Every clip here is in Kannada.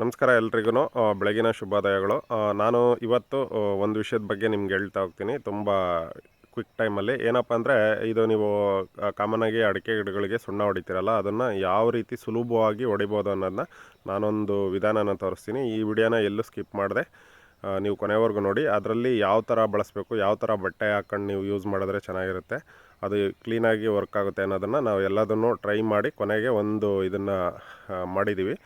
ನಮಸ್ಕಾರ ಎಲ್ರಿಗೂ ಬೆಳಗಿನ ಶುಭೋದಯಗಳು. ನಾನು ಇವತ್ತು ಒಂದು ವಿಷಯದ ಬಗ್ಗೆ ನಿಮ್ಗೆ ಹೇಳ್ತಾ ಹೋಗ್ತೀನಿ. ತುಂಬ ಕ್ವಿಕ್ ಟೈಮಲ್ಲಿ. ಏನಪ್ಪ ಅಂದರೆ, ಇದು ನೀವು ಕಾಮನಾಗಿ ಅಡಿಕೆ ಗಿಡಗಳಿಗೆ ಸುಣ್ಣ ಹೊಡಿತೀರಲ್ಲ, ಅದನ್ನು ಯಾವ ರೀತಿ ಸುಲಭವಾಗಿ ಹೊಡಿಬೋದು ಅನ್ನೋದನ್ನ ನಾನೊಂದು ವಿಧಾನನ ತೋರಿಸ್ತೀನಿ. ಈ ವಿಡಿಯೋನ ಎಲ್ಲೂ ಸ್ಕಿಪ್ ಮಾಡಿದೆ. ನೀವು ಕೊನೆವರೆಗೂ ನೋಡಿ. ಅದರಲ್ಲಿ ಯಾವ ಥರ ಬಳಸಬೇಕು, ಯಾವ ಥರ ಬಟ್ಟೆ ಹಾಕ್ಕೊಂಡು ನೀವು ಯೂಸ್ ಮಾಡಿದ್ರೆ ಚೆನ್ನಾಗಿರುತ್ತೆ, ಅದು ಕ್ಲೀನಾಗಿ ವರ್ಕ್ ಆಗುತ್ತೆ ಅನ್ನೋದನ್ನು ನಾವು ಎಲ್ಲದನ್ನು ಟ್ರೈ ಮಾಡಿ ಕೊನೆಗೆ ಒಂದು ಇದನ್ನು ಮಾಡಿದ್ದೀವಿ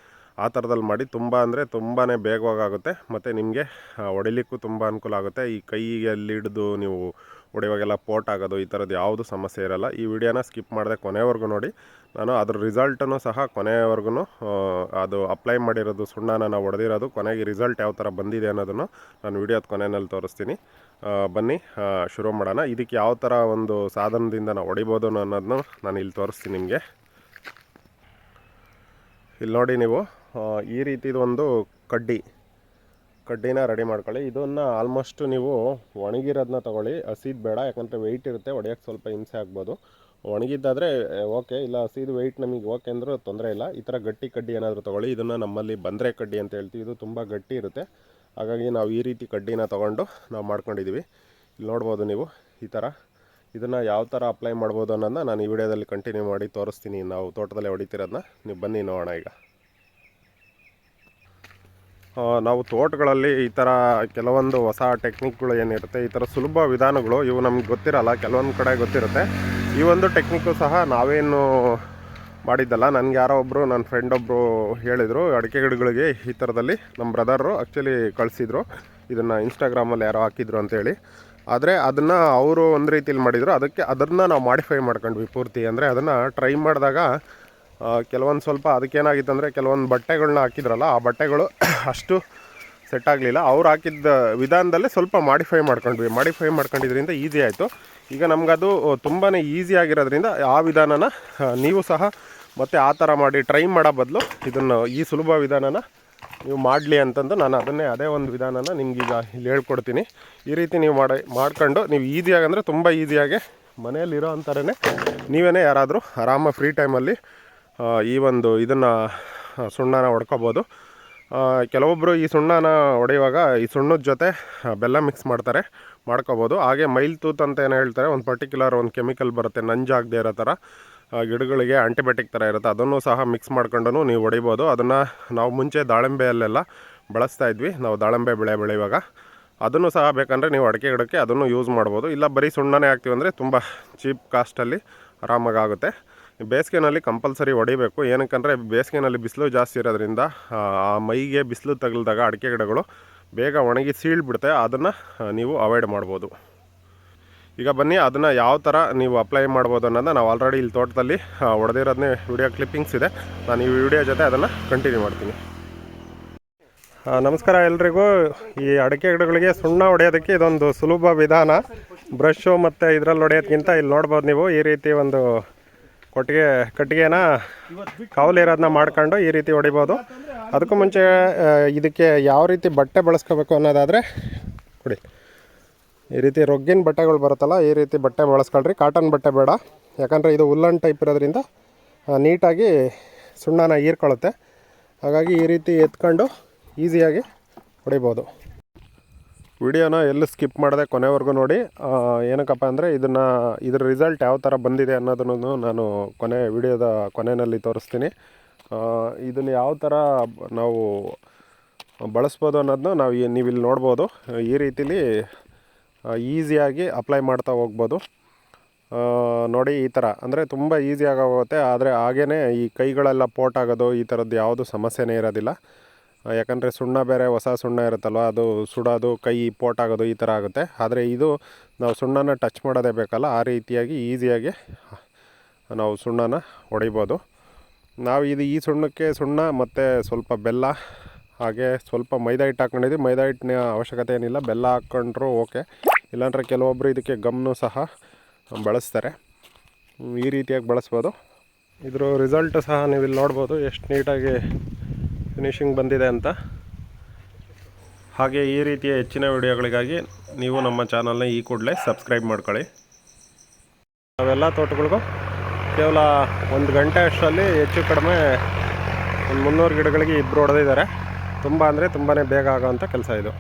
ಆ ಥರದಲ್ಲಿ ಮಾಡಿ ತುಂಬ ಅಂದರೆ ತುಂಬಾ ಬೇಗವಾಗುತ್ತೆ ಮತ್ತು ನಿಮಗೆ ಹೊಡಿಲಿಕ್ಕೂ ತುಂಬ ಅನುಕೂಲ ಆಗುತ್ತೆ. ಈ ಕೈಯಲ್ಲಿ ಹಿಡಿದು ನೀವು ಹೊಡೆಯುವಾಗೆಲ್ಲ ಪೋಟ್ ಆಗೋದು, ಈ ಥರದ್ದು ಯಾವುದು ಸಮಸ್ಯೆ ಇರಲ್ಲ. ಈ ವಿಡಿಯೋನ ಸ್ಕಿಪ್ ಮಾಡಿದೆ ಕೊನೆವರೆಗೂ ನೋಡಿ. ನಾನು ಅದ್ರ ರಿಸಲ್ಟನ್ನು ಸಹ ಕೊನೆಯವರೆಗೂ ಅದು ಅಪ್ಲೈ ಮಾಡಿರೋದು, ಸುಣ್ಣನ ನಾವು ಹೊಡೆದಿರೋದು, ಕೊನೆಗೆ ರಿಸಲ್ಟ್ ಯಾವ ಥರ ಬಂದಿದೆ ಅನ್ನೋದನ್ನು ನಾನು ವಿಡಿಯೋದ ಕೊನೆಯಲ್ಲಿ ತೋರಿಸ್ತೀನಿ. ಬನ್ನಿ ಶುರು ಮಾಡೋಣ. ಇದಕ್ಕೆ ಯಾವ ಥರ ಒಂದು ಸಾಧನದಿಂದ ನಾವು ಹೊಡಿಬೋದು ಅನ್ನೋದನ್ನು ನಾನು ಇಲ್ಲಿ ತೋರಿಸ್ತೀನಿ ನಿಮಗೆ. ಇಲ್ಲಿ ನೋಡಿ ನೀವು ಈ ರೀತಿದು ಒಂದು ಕಡ್ಡಿ, ಕಡ್ಡಿನ ರೆಡಿ ಮಾಡ್ಕೊಳ್ಳಿ. ಇದನ್ನು ಆಲ್ಮೋಸ್ಟ್ ನೀವು ಒಣಗಿರೋದನ್ನ ತೊಗೊಳ್ಳಿ. ಹಸಿದು ಬೇಡ, ಯಾಕಂದರೆ ವೆಯ್ಟ್ ಇರುತ್ತೆ ಒಡೆಯೋಕ್ಕೆ ಸ್ವಲ್ಪ ಹಿಂಸೆ ಆಗ್ಬೋದು. ಒಣಗಿದ್ದಾದರೆ ಓಕೆ ಇಲ್ಲ ಹಸಿದು ವೆಯ್ಟ್ ನಮಗೆ ಓಕೆ ಅಂದರೂ ತೊಂದರೆ ಇಲ್ಲ. ಈ ಥರ ಗಟ್ಟಿ ಕಡ್ಡಿ ಏನಾದರೂ ತೊಗೊಳ್ಳಿ. ಇದನ್ನು ನಮ್ಮಲ್ಲಿ ಬಂದರೆ ಕಡ್ಡಿ ಅಂತ ಹೇಳ್ತೀವಿ. ಇದು ತುಂಬ ಗಟ್ಟಿ ಇರುತ್ತೆ. ಹಾಗಾಗಿ ನಾವು ಈ ರೀತಿ ಕಡ್ಡಿನ ತೊಗೊಂಡು ನಾವು ಮಾಡ್ಕೊಂಡಿದ್ದೀವಿ ಇಲ್ಲಿ ನೋಡ್ಬೋದು ನೀವು ಈ ಥರ ಇದನ್ನು ಯಾವ ಥರ ಅಪ್ಲೈ ಮಾಡ್ಬೋದು ಅನ್ನೋದನ್ನ ನಾನು ಈ ವಿಡಿಯೋದಲ್ಲಿ ಕಂಟಿನ್ಯೂ ಮಾಡಿ ತೋರಿಸ್ತೀನಿ. ನಾವು ತೋಟದಲ್ಲಿ ಹೊಡಿತಿರೋದನ್ನ ನೀವು ಬನ್ನಿ ನೋಡೋಣ ಈಗ. ನಾವು ತೋಟಗಳಲ್ಲಿ ಈ ಥರ ಕೆಲವೊಂದು ಹೊಸ ಟೆಕ್ನಿಕ್ಗಳು ಏನಿರುತ್ತೆ, ಈ ಥರ ಸುಲಭ ವಿಧಾನಗಳು ಇವು ನಮ್ಗೆ ಗೊತ್ತಿರಲ್ಲ, ಕೆಲವೊಂದು ಕಡೆ ಗೊತ್ತಿರುತ್ತೆ. ಈ ಒಂದು ಟೆಕ್ನಿಕ್ಕು ಸಹ ನಾವೇನು ಮಾಡಿದ್ದಲ್ಲ. ನನಗೆ ಯಾರೋ ಒಬ್ಬರು ನನ್ನ ಫ್ರೆಂಡ್ ಒಬ್ಬರು ಹೇಳಿದರು, ಅಡಿಕೆ ಗಿಡಗಳಿಗೆ ಈ ಥರದಲ್ಲಿ ನಮ್ಮ ಬ್ರದರು ಆ್ಯಕ್ಚುಲಿ ಕಳಿಸಿದ್ರು. ಇದನ್ನು ಇನ್ಸ್ಟಾಗ್ರಾಮಲ್ಲಿ ಯಾರೋ ಹಾಕಿದ್ರು ಅಂತೇಳಿ ಆದರೆ ಅದನ್ನು ಅವರು ಒಂದು ರೀತಿಯಲ್ಲಿ ಮಾಡಿದರು. ಅದಕ್ಕೆ ಅದನ್ನು ನಾವು ಮಾಡಿಫೈ ಮಾಡ್ಕೊಂಡ್ವಿ ಪೂರ್ತಿ. ಅಂದರೆ ಅದನ್ನು ಟ್ರೈ ಮಾಡಿದಾಗ ಕೆಲವೊಂದು ಸ್ವಲ್ಪ ಅದಕ್ಕೇನಾಗಿತ್ತು ಅಂದರೆ ಕೆಲವೊಂದು ಬಟ್ಟೆಗಳನ್ನ ಹಾಕಿದ್ರಲ್ಲ, ಆ ಬಟ್ಟೆಗಳು ಅಷ್ಟು ಸೆಟ್ ಆಗಲಿಲ್ಲ. ಅವ್ರು ಹಾಕಿದ್ದ ವಿಧಾನದಲ್ಲೇ ಸ್ವಲ್ಪ ಮಾಡಿಫೈ ಮಾಡ್ಕೊಂಡ್ವಿ. ಮಾಡಿಫೈ ಮಾಡ್ಕೊಂಡಿದ್ರಿಂದ ಈಸಿ ಆಯಿತು. ಈಗ ನಮಗದು ತುಂಬಾ ಈಸಿ ಆಗಿರೋದ್ರಿಂದ ಆ ವಿಧಾನನ ನೀವು ಸಹ ಮತ್ತೆ ಆ ಥರ ಮಾಡಿ ಟ್ರೈ ಮಾಡೋ ಬದಲು ಇದನ್ನು ಈ ಸುಲಭ ವಿಧಾನನ ನೀವು ಮಾಡಲಿ ಅಂತಂದು ನಾನು ಅದನ್ನೇ ಅದೇ ಒಂದು ವಿಧಾನನ ನಿಮಗೀಗ ಇಲ್ಲಿ ಹೇಳ್ಕೊಡ್ತೀನಿ. ಈ ರೀತಿ ನೀವು ಮಾಡಿ, ಮಾಡ್ಕೊಂಡು ನೀವು ಈಸಿಯಾಗಿ ಅಂದರೆ ತುಂಬ ಈಸಿಯಾಗಿ ಮನೆಯಲ್ಲಿರೋ ಅಂಥರೇ ನೀವೇ ಯಾರಾದರೂ ಆರಾಮ ಫ್ರೀ ಟೈಮಲ್ಲಿ ಈ ಒಂದು ಇದನ್ನು ಸುಣ್ಣನ ಹೊಡ್ಕೋಬೋದು ಕೆಲವೊಬ್ಬರು ಈ ಸುಣ್ಣನ ಹೊಡೆಯುವಾಗ ಈ ಸುಣ್ಣದ ಜೊತೆ ಬೆಲ್ಲ ಮಿಕ್ಸ್ ಮಾಡ್ತಾರೆ, ಮಾಡ್ಕೋಬೋದು. ಹಾಗೆ ಮೈಲ್ ತೂತ್ ಅಂತ ಏನು ಹೇಳ್ತಾರೆ, ಒಂದು ಪರ್ಟಿಕ್ಯುಲರ್ ಒಂದು ಕೆಮಿಕಲ್ ಬರುತ್ತೆ ನಂಜಾಗದೇ ಇರೋ ಥರ ಗಿಡಗಳಿಗೆ ಆ್ಯಂಟಿಬಯೋಟಿಕ್ ಥರ ಇರುತ್ತೆ. ಅದನ್ನು ಸಹ ಮಿಕ್ಸ್ ಮಾಡ್ಕೊಂಡು ನೀವು ಹೊಡಿಬೋದು ಅದನ್ನು ನಾವು ಮುಂಚೆ ದಾಳಿಂಬೆಯಲ್ಲೆಲ್ಲ ಬಳಸ್ತಾ ಇದ್ವಿ. ನಾವು ದಾಳಿಂಬೆ ಬೆಳೆ ಬೆಳೆಯುವಾಗ. ಅದನ್ನು ಸಹ ಬೇಕಂದರೆ ನೀವು ಅಡಿಕೆ ಗಿಡಕ್ಕೆ ಅದನ್ನು ಯೂಸ್ ಮಾಡ್ಬೋದು. ಇಲ್ಲ ಬರೀ ಸುಣ್ಣನೇ ಹಾಕ್ತೀವಿ ಅಂದರೆ ತುಂಬ ಚೀಪ್ ಕಾಸ್ಟಲ್ಲಿ ಆರಾಮಾಗಿ ಆಗುತ್ತೆ. ಬೇಸಿಗೆನಲ್ಲಿ ಕಂಪಲ್ಸರಿ ಹೊಡಿಬೇಕು. ಏನಕ್ಕಂದರೆ ಬೇಸಿಗೆನಲ್ಲಿ ಬಿಸಿಲು ಜಾಸ್ತಿ ಇರೋದ್ರಿಂದ, ಆ ಮೈಗೆ ಬಿಸಿಲು ತಗಲಿದಾಗ ಅಡಿಕೆ ಗಿಡಗಳು ಬೇಗ ಒಣಗಿ ಸೀಳ್ಬಿಡುತ್ತೆ. ಅದನ್ನು ನೀವು ಅವಾಯ್ಡ್ ಮಾಡ್ಬೋದು. ಈಗ ಬನ್ನಿ, ಅದನ್ನು ಯಾವ ಥರ ನೀವು ಅಪ್ಲೈ ಮಾಡ್ಬೋದು ಅನ್ನೋದನ್ನ ನಾವು ಆಲ್ರೆಡಿ ಇಲ್ಲಿ ತೋಟದಲ್ಲಿ ಹೊಡೆದಿರೋದನ್ನೇ ವಿಡಿಯೋ ಕ್ಲಿಪ್ಪಿಂಗ್ಸ್ ಇದೆ. ನಾನು ಈ ವಿಡಿಯೋ ಜೊತೆ ಅದನ್ನು ಕಂಟಿನ್ಯೂ ಮಾಡ್ತೀನಿ. ನಮಸ್ಕಾರ ಎಲ್ರಿಗೂ. ಈ ಅಡಿಕೆ ಗಿಡಗಳಿಗೆ ಸುಣ್ಣ ಹೊಡೆಯೋದಕ್ಕೆ ಇದೊಂದು ಸುಲಭ ವಿಧಾನ. ಬ್ರಷು ಮತ್ತು ಇದರಲ್ಲಿ ಹೊಡೆಯೋದಕ್ಕಿಂತ ಇಲ್ಲಿ ನೋಡ್ಬೋದು ನೀವು. ಈ ರೀತಿ ಒಂದು ಕೊಟ್ಟಿಗೆ ಕಟ್ಟಿಗೆನ ಕಾವಲಿರೋದನ್ನ ಮಾಡ್ಕೊಂಡು ಈ ರೀತಿ ಹೊಡಿಬೋದು. ಅದಕ್ಕೂ ಮುಂಚೆ ಇದಕ್ಕೆ ಯಾವ ರೀತಿ ಬಟ್ಟೆ ಬಳಸ್ಕೋಬೇಕು ಅನ್ನೋದಾದರೆ, ಕೊಡಿ. ಈ ರೀತಿ ರೊಗ್ಗಿನ ಬಟ್ಟೆಗಳು ಬರುತ್ತಲ್ಲ, ಈ ರೀತಿ ಬಟ್ಟೆ ಬಳಸ್ಕೊಳ್ರಿ. ಕಾಟನ್ ಬಟ್ಟೆ ಬೇಡ. ಯಾಕಂದರೆ ಇದು ಉಲ್ಲನ್ ಟೈಪ್ ಇರೋದ್ರಿಂದ ನೀಟಾಗಿ ಸುಣ್ಣನ ಹೀರ್ಕೊಳ್ಳುತ್ತೆ. ಹಾಗಾಗಿ ಈ ರೀತಿ ಎತ್ಕೊಂಡು ಈಸಿಯಾಗಿ ಹೊಡಿಬೋದು. ವಿಡಿಯೋನ ಎಲ್ಲೂ ಸ್ಕಿಪ್ ಮಾಡದೆ ಕೊನೆವರೆಗೂ ನೋಡಿ. ಏನಕ್ಕಪ್ಪ ಅಂದರೆ ಇದನ್ನು, ಇದ್ರ ರಿಸಲ್ಟ್ ಯಾವ ಥರ ಬಂದಿದೆ ಅನ್ನೋದನ್ನು ನಾನು ಕೊನೆ ವಿಡಿಯೋದ ಕೊನೆಯಲ್ಲಿ ತೋರಿಸ್ತೀನಿ. ಇದನ್ನು ಯಾವ ಥರ ನಾವು ಬಳಸ್ಬೋದು ಅನ್ನೋದನ್ನ ನಾವು ನೀವು ಇಲ್ಲಿ ನೋಡ್ಬೋದು. ಈ ರೀತಿಲಿ ಈಸಿಯಾಗಿ ಅಪ್ಲೈ ಮಾಡ್ತಾ ಹೋಗ್ಬೋದು. ನೋಡಿ ಈ ಥರ ಅಂದರೆ ತುಂಬ ಈಸಿಯಾಗಿ ಹೋಗುತ್ತೆ ಆದರೆ ಹಾಗೇ ಈ ಕೈಗಳೆಲ್ಲ ಪೋಟ್ ಆಗೋದು, ಈ ಥರದ್ದು ಯಾವುದು ಸಮಸ್ಯೆನೇ ಇರೋದಿಲ್ಲ. ಯಾಕಂದರೆ ಸುಣ್ಣ ಬೇರೆ ಹೊಸ ಸುಣ್ಣ ಇರುತ್ತಲ್ವ, ಅದು ಸುಡೋದು, ಕೈ ಪೋಟಾಗೋದು ಈ ಥರ ಆಗುತ್ತೆ. ಆದರೆ ಇದು ನಾವು ಸುಣ್ಣನ ಟಚ್ ಮಾಡೋದೇ ಬೇಕಲ್ಲ, ಆ ರೀತಿಯಾಗಿ ಈಸಿಯಾಗಿ ನಾವು ಸುಣ್ಣನ ಹೊಡಿಬೋದು. ನಾವು ಇದು ಈ ಸುಣ್ಣಕ್ಕೆ ಸುಣ್ಣ ಮತ್ತು ಸ್ವಲ್ಪ ಬೆಲ್ಲ, ಹಾಗೆ ಸ್ವಲ್ಪ ಮೈದಾ ಹಿಟ್ಟು ಹಾಕ್ಕೊಂಡಿದ್ದೀವಿ ಮೈದಾ ಹಿಟ್ಟಿನ ಅವಶ್ಯಕತೆ ಏನಿಲ್ಲ, ಬೆಲ್ಲ ಹಾಕ್ಕೊಂಡ್ರು ಓಕೆ. ಇಲ್ಲಾಂದರೆ ಕೆಲವೊಬ್ಬರು ಇದಕ್ಕೆ ಗಮ್ನು ಸಹ ಬಳಸ್ತಾರೆ. ಈ ರೀತಿಯಾಗಿ ಬಳಸ್ಬೋದು. ಇದ್ರ ರಿಸಲ್ಟ್ ಸಹ ನೀವು ಇಲ್ಲಿ ನೋಡ್ಬೋದು, ಎಷ್ಟು ನೀಟಾಗಿ ಫಿನಿಶಿಂಗ್ ಬಂದಿದೆ ಅಂತ. ಹಾಗೆ ಈ ರೀತಿಯ ಹೆಚ್ಚಿನ ವಿಡಿಯೋಗಳಿಗಾಗಿ ನೀವು ನಮ್ಮ ಚಾನಲ್ನ ಈ ಕೂಡಲೇ ಸಬ್ಸ್ಕ್ರೈಬ್ ಮಾಡ್ಕೊಳ್ಳಿ. ನಾವೆಲ್ಲ ತೋಟಗಳಿಗೂ ಕೇವಲ ಒಂದು ಗಂಟೆ ಅಷ್ಟರಲ್ಲಿ ಹೆಚ್ಚು ಕಡಿಮೆ ಒಂದು ಮುನ್ನೂರು ಗಿಡಗಳಿಗೆ ಇಬ್ಬರು ಹೊಡೆದಿದ್ದಾರೆ. ತುಂಬ ಅಂದರೆ ತುಂಬಾ ಬೇಗ ಆಗೋವಂಥ ಕೆಲಸ ಇದು.